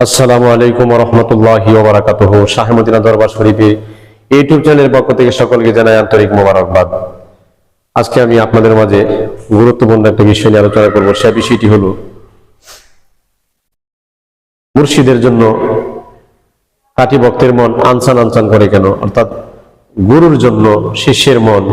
আসসালামু আলাইকুম রহমতুল্লাহি ওবরাকাতুহ। শাহমদিনা দরবার শরীফে ইউটিউব চ্যানেলের পক্ষ থেকে সকলকে জানাই আন্তরিক মোবারকবাদ। আজকে আমি আপনাদের মাঝে গুরুত্বপূর্ণ একটা বিষয় নিয়ে আলোচনা করব। সে বিষয়টি হলো মুর্শিদের জন্য কাটি ভক্তের মন আনসান আনসান করে কেন? অর্থাৎ গুরুর জন্য শিষ্যের মন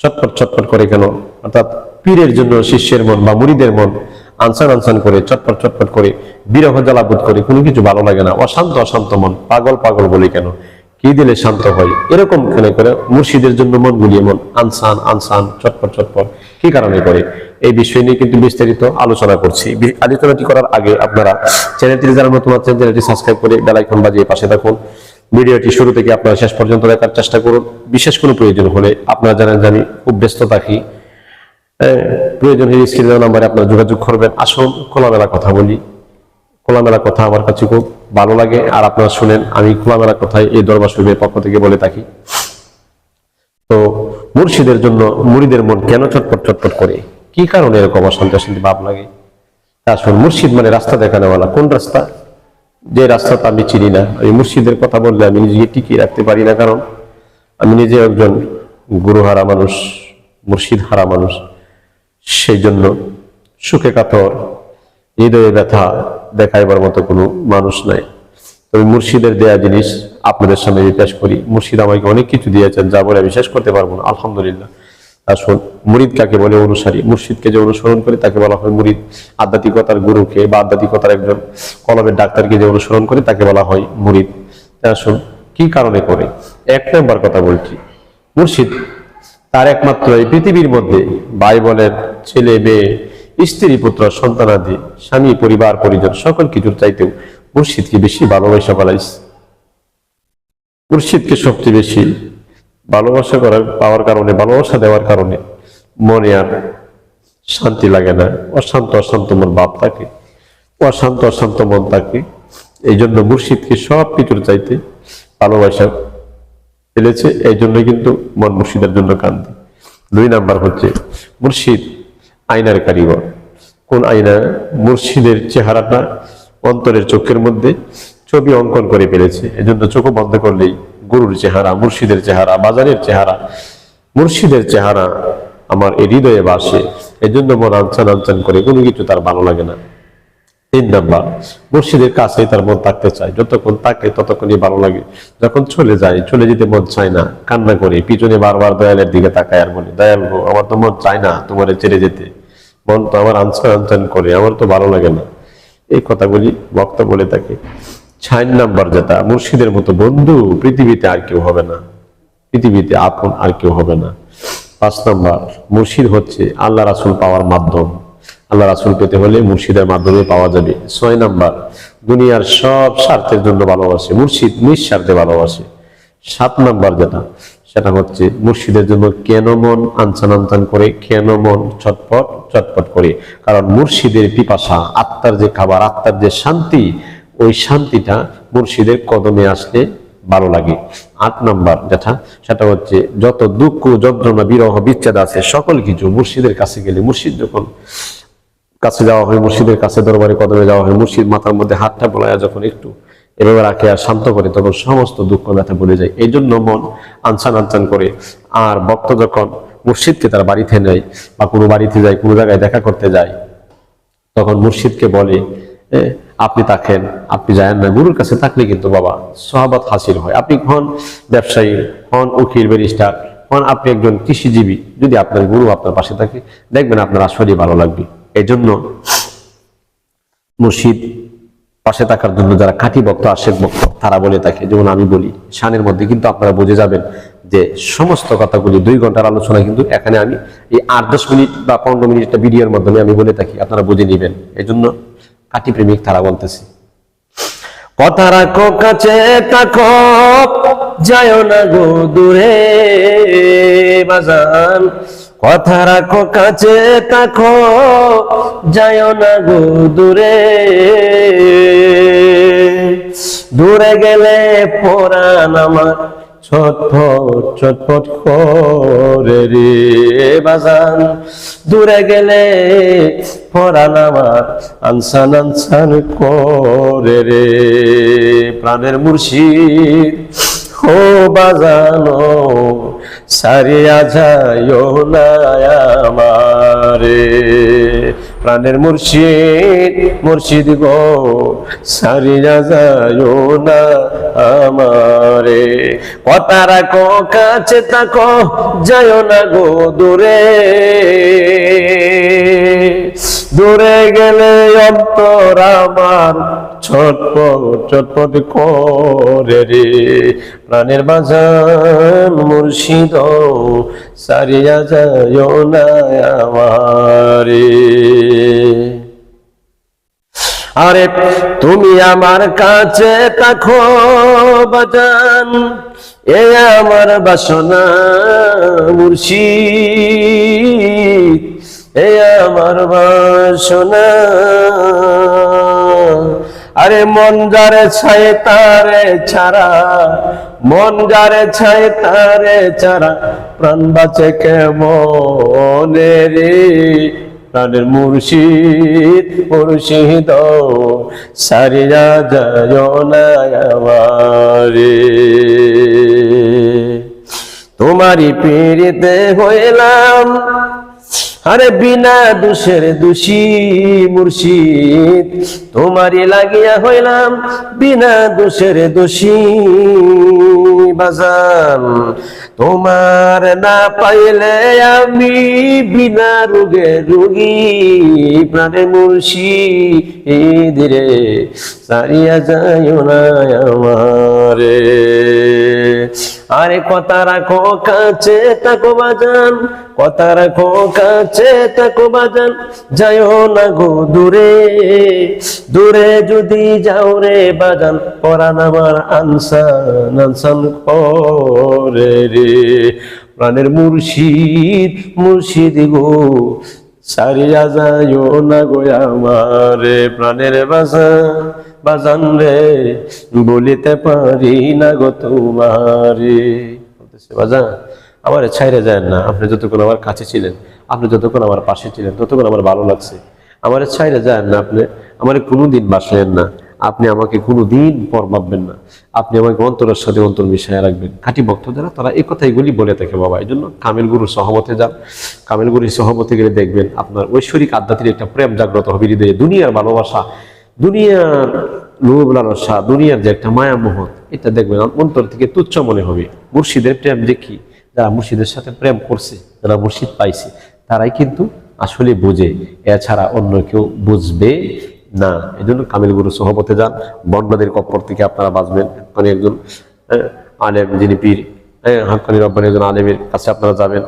চটপট চটপট করে কেন? অর্থাৎ পীরের জন্য শিষ্যের মন বা মুড়িদের মন আনসান আনসান করে, চটপট চটপট করে, বিরহ জ্বালাবোধ করে, কোনো কিছু ভালো লাগে না। অশান্ত অশান্ত মন, পাগল পাগল বলি কেন? কি দিলে শান্ত হয়? এরকম কেন করে মুর্শিদের জন্য মন গুলিয়ে মন, আনসান আনসান, চটপট চটপট, কি কারণে করে? এই বিষয় নিয়ে কিন্তু বিস্তারিত আলোচনা করছি। আলোচনাটি করার আগে আপনারা চ্যানেলটি যারা নতুন আছেন, চ্যানেলটি সাবস্ক্রাইব করে বেলাইকন বাজিয়ে পাশে থাকুন। ভিডিওটি শুরু থেকে আপনারা শেষ পর্যন্ত দেখার চেষ্টা করুন। বিশেষ কোনো প্রয়োজন হলে আপনারা জানেন আমি খুব ব্যস্ত থাকি। প্রয়োজন হলে স্ক্রিন নাম্বারে আপনারা যোগাযোগ করবেন। আসুন, খোলামেলা কথা বলি। খোলামেলা কথা আমার কাছে খুব ভালো লাগে। আর আপনারা শুনেন, আমি খোলামেলা কথাই এই দরবার শরীফের পক্ষ থেকে বলে থাকি। তো মুর্শিদের জন্য মুড়িদের মন কেন চটপট চটপট করে? কি কারণে এরকম অশান্তি অশান্তি ভাব লাগে? আসুন, মুর্শিদ মানে রাস্তা দেখানোওয়ালা কোন রাস্তা? যে রাস্তাটা আমি চিনি না। আমি মুর্শিদের কথা বললে আমি নিজেকে টিকিয়ে রাখতে পারি না। কারণ আমি নিজে একজন গুরুহারা মানুষ, মুর্শিদ হারা মানুষ। সেই জন্য সুখে কাতর, হৃদয়ে ব্যথা দেখাইবার মতো কোনো মানুষ নাই। তবে মুর্শিদের দেয়া জিনিস আপনাদের সামনে পেশ করি, মুর্শিদ আমাকে অনেক কিছু দিয়েছেন যা বলে শেষ করতে পারব না, আলহামদুলিল্লাহ। আসুন মুরিদ কাকে বলে অনুসারী? মুর্শিদকে যে অনুসরণ করে, তাকে বলা হয় মুরিদ। আধ্যাত্মিকতার গুরুকে বা আধ্যাত্মিকতার একজন কলমের ডাক্তারকে যে অনুসরণ করে, তাকে বলা হয় মুরিদ। আসুন কি কারণে করে? এক নম্বর কথা বলছি, মুর্শিদ তার একমাত্র এই পৃথিবীর মধ্যে ভাই বোনের ছেলে, মেয়ে, স্ত্রী, পুত্র সন্তানাদি স্বামী, পরিবার, পরিজন সকল কিছুর চাইতেও মুর্শিদকে বেশি ভালোবাসা পালাইছে মুর্শিদকে সবচেয়ে বেশি ভালোবাসা করার পাওয়ার কারণে, ভালোবাসা দেওয়ার কারণে মনে আর শান্তি লাগে না। অশান্ত অশান্ত মন ভাব থাকে। অশান্ত অশান্ত মন থাকে। এই জন্য মুর্শিদকে সব কিছুর চাইতে ভালোবাসা ফেলেছে, এই জন্য কিন্তু মন মুর্শিদের জন্য কান্দি দুই নাম্বার হচ্ছে মুর্শিদ আয়নার কারিগর। কোন আয়না মুর্শিদের চেহারাটা অন্তরের চোখের মধ্যে ছবি অঙ্কন করে ফেলেছে। এজন্য চোখ বন্ধ করলেই গুরুর চেহারা, মুর্শিদের চেহারা, বাজারের চেহারা। মুর্শিদের চেহারা আমার এই হৃদয়ে বাসে এজন্য মন আনচান আনচান করে কোনো কিছু তার ভালো লাগে না। তিন নাম্বার মুর্শিদের কাছে তার মন থাকতে চায়। যতক্ষণ থাকে ততক্ষণই ভালো লাগে। যখন চলে যায়, চলে যেতে মন চায় না, কান্না করে, পিছনে বারবার দয়ালের দিকে তাকায় আর বলে, দয়াল আমার তো মন চায় না তোমার ছেড়ে যেতে। মন তো আমার আনসান আনসান করে, আমার তো ভালো লাগে না। এই কথাগুলি বক্তা বলে থাকে। ছয় নাম্বার যেটা মুর্শিদের মতো বন্ধু পৃথিবীতে আর কেউ হবে না। পৃথিবীতে আপন আর কেউ হবে না। পাঁচ নাম্বার মুর্শিদ হচ্ছে আল্লাহ রাসুল পাওয়ার মাধ্যম। আল্লাহ রাসুল পেতে হলে মুর্শিদের মাধ্যমে পাওয়া যাবে। ছয় নাম্বার, দুনিয়ার সব স্বার্থের জন্য ভালোবাসে, মুর্শিদ নিঃস্বার্থে ভালোবাসে। সাত নাম্বার যেটা, সেটা হচ্ছে মুর্শিদের জন্য কেন মন আনচান আনচান করে, কেন মন চটপট চটপট করে? কারণ মুর্শিদের পিপাসা, আত্মার যে খাবার, আত্মার যে শান্তি, ওই শান্তিটা মুর্শিদের কদমে আসলে ভালো লাগে। আট নাম্বার যেটা, সেটা হচ্ছে যত দুঃখ, যন্ত্রণা, বিরহ, বিচ্ছেদ আছে, সকল কিছু মুর্শিদের কাছে গেলে, মুর্শিদ যখন কাছে যাওয়া হয় মুর্শিদের কাছে দরবারে কদমে যাওয়া হয় মুর্শিদ মাথার মধ্যে হাতটা বোলায় যখন একটু এভাবে রাখে আর শান্ত করে তখন সমস্ত দুঃখ ব্যথা ভুলে যায়। এই জন্য মন আনসান আনসান করে। আর ভক্ত যখন মুর্শিদকে তার বাড়িতে নেয় বা কোনো বাড়িতে যায় কোনো জায়গায় দেখা করতে যায় তখন মুর্শিদকে বলে "এ, আপনি থাকেন আপনি যায়েন না। গুরুর কাছে থাকলে কিন্তু বাবা সহাবত হাসিল হয়। আপনি হন ব্যবসায়ী হন উকিল ব্যারিস্টার হন আপনি একজন কৃষিজীবী। যদি আপনার গুরু আপনার পাশে থাকে দেখবেন আপনার আসলেই ভালো লাগবে। এই মসজিদ পাশে থাকার জন্য যারা কাটি ভক্ত, আশেক ভক্ত, তারা বলে থাকে, যেমন আমি বলি, শানের মধ্যে কিন্তু আপনারা বুঝে যাবেন যে সমস্ত কথাগুলি, দুই ঘণ্টার আলোচনা কিন্তু এখানে আমি এই আট, দশ মিনিট বা পনেরো মিনিট ভিডিওর মাধ্যমে আমি বলে থাকি, আপনারা বুঝে নেবেন। এজন্য জন্য কাটি প্রেমিক তারা বলতেছি। কথা রাখো, কাছে থাকো যায় না গো দূরে বাজান কথা রাখো, কাছে থাকো যায় না গো দূরে। দূরে গেলে পরাণ আমার ছটফট ছটফট করে রে বাজান। দূরে গেলে পরাণ আমার আনসান আনসান করে রে প্রাণের মুর্শিদ। ও বাজানো সারিয়া যায়ও না আমারে প্রাণের মুর্শিদ মুর্শিদ গো সারিয়া যায় না আমারে। কথা রাখো, কাছে তাকো যায় না গো দূরে। দূরে গেলে অন্তর আমার ছটপট ছটপট করে রে। প্রাণের বাজান মুর্শিদ, সারিয়া যায় না আমারে। আরে তুমি আমার কাছে থাকো, বাজান। এ আমার বাসনা মুর্শিদ, এ আমার বাসনা। আরে মন যারে ছায় তারে ছাড়া, মন যারে ছায় তারে ছাড়া, প্রাণ বাঁচে কেমন রে? প্রাণের মুর্শিদ মুর্শিদ, সারিয়া যায় না আমারে। তোমারই পীড়িতে হইলাম আরে বিনা দোষের দোষী মুর্শিদ তোমারই লাগিয়া হইলাম বিনা দোষের দোষী বাজান তোমার না পাইলে আমি বিনা রোগে রোগী, প্রাণে মুর্শিদ রে সারিয়া যায় আমারে। আরে কথা রাখো, কাছে তাকো বাজান, কথা রাখো, কাছে তাকো বাজান, যাইও না গো দূরে। দূরে যদি যাও রে বাজান, পরান আমার আনসান আনসান করে রে। প্রাণের মুর্শিদ মুর্শিদ গো, সারিয়া যাইও না গো আমারে প্রাণের বাজান বাজান রে, বলিতে পারি না গো তোমারে। বাজান, আমার ছাইরে যায় না। আপনি যতক্ষণ আমার কাছে ছিলেন, আপনি যতক্ষণ আমার পাশে ছিলেন, ততক্ষণ আমার ভালো লাগছে। আমার ছাইরে যায় না আপনি। আমার কোনোদিন বাসেন না। আপনি আমাকে কোনোদিন পর ভাববেন না। আপনি আমাকে অন্তরের সাথে অন্তর মিশায় রাখবেন। খাঁটি ভক্ত যারা তারা এই কথাইগুলি বলে থাকে বাবা। এই জন্য কামিল গুরুর সহমতে যান। কামিল গুরুর সহমতে গেলে দেখবেন আপনার ঐশ্বরিক আধ্যাত্মিক একটা প্রেম জাগ্রত হবে হৃদয়ে। দুনিয়ার ভালোবাসা, দুনিয়ার লোভ লালসা দুনিয়ার যে একটা মায়া এটা দেখবেন অন্তর থেকে তুচ্ছ মনে হবে। মুর্শিদের প্রেম কি? যারা মুর্শিদের সাথে প্রেম করছে, যারা মুর্শিদ পাইছে, তারাই কিন্তু আসলে বোঝে। এছাড়া অন্য কেউ বুঝবে না এই জন্য কামিল গুরু সহবতে যান। বন্যদের কপ্পর থেকে আপনারা বাঁচবেন। মানে একজন আহ, আলেম যিনি পীর হ্যাঁ হাক্কানি রব্বানি একজন আলেমের কাছে আপনারা যাবেন।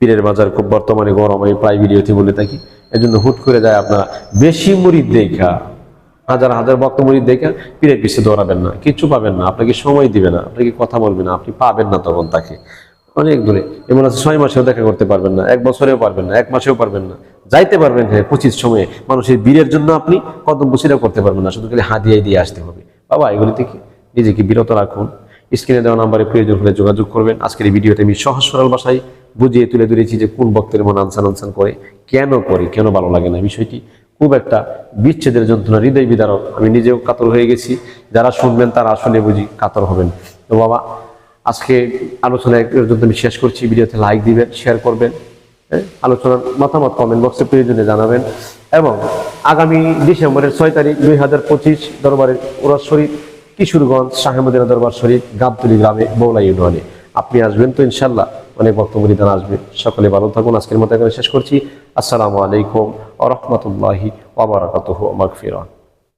পীরের বাজার খুব বর্তমানে গরম আমি প্রায় ভিডিওতে বলে থাকি। এই জন্য হুট করে যায় আপনারা। বেশি মুড়িদ দেখা হাজার হাজার বক্ত মুড়িদ দেখা পীরের পিছিয়ে দৌড়াবেন না কিচ্ছু পাবেন না আপনাকে সময় দিবে না আপনাকে কথা বলবে না আপনি পাবেন না তখন তাকে। অনেক দূরে। এমন আছে ছয় মাসেও দেখা করতে পারবেন না, এক বছরেও পারবেন না, এক মাসেও পারবেন না। যাইতে পারবেন হ্যাঁ পঁচিশ সময়ে। মানুষের বীরের জন্য আপনি কদম বসিরা করতে পারবেন না, শুধু খালি হাদিয়াই দিয়ে আসতে হবে। বাবা, এগুলি থেকে নিজেকে বিরত রাখুন। স্ক্রিনে দেওয়া নাম্বারে প্রয়োজন হলে যোগাযোগ করবেন। আজকের এই ভিডিওতে আমি সহজ সরল ভাষায় বুঝিয়ে তুলে ধরেছি যে কোন ভক্তের মন আনসান আনসান করে, কেন করে, কেন ভালো লাগে না। বিষয়টি খুব একটা বিচ্ছেদের যন্ত্রণা, হৃদয় বিদারক। আমি নিজেও কাতর হয়ে গেছি। যারা শুনবেন তারা আসলে বুঝি কাতর হবেন। তো বাবা আজকে আলোচনা এক পর্যন্ত আমি শেষ করছি। ভিডিওতে লাইক দিবেন শেয়ার করবেন আলোচনার মতামত কমেন্ট বক্সে প্রয়োজনে জানাবেন। এবং আগামী ডিসেম্বরের ছয় তারিখ দুই হাজার পঁচিশ দরবারের ওরাজ শরীফ, কিশোরগঞ্জ শাহেমদিনা দরবার শরীফ, গাবতলি গ্রামে বৌলা ইউনিয়নে। আপনি আসবেন তো ইনশাল্লাহ অনেক বক্তব্য নিদান আসবে। সকলে ভালো থাকুন। আজকের মতো এখানে শেষ করছি। আসসালামু আলাইকুম আ রহমতুল্লাহি ওবরাকাতুহ মাগফিরা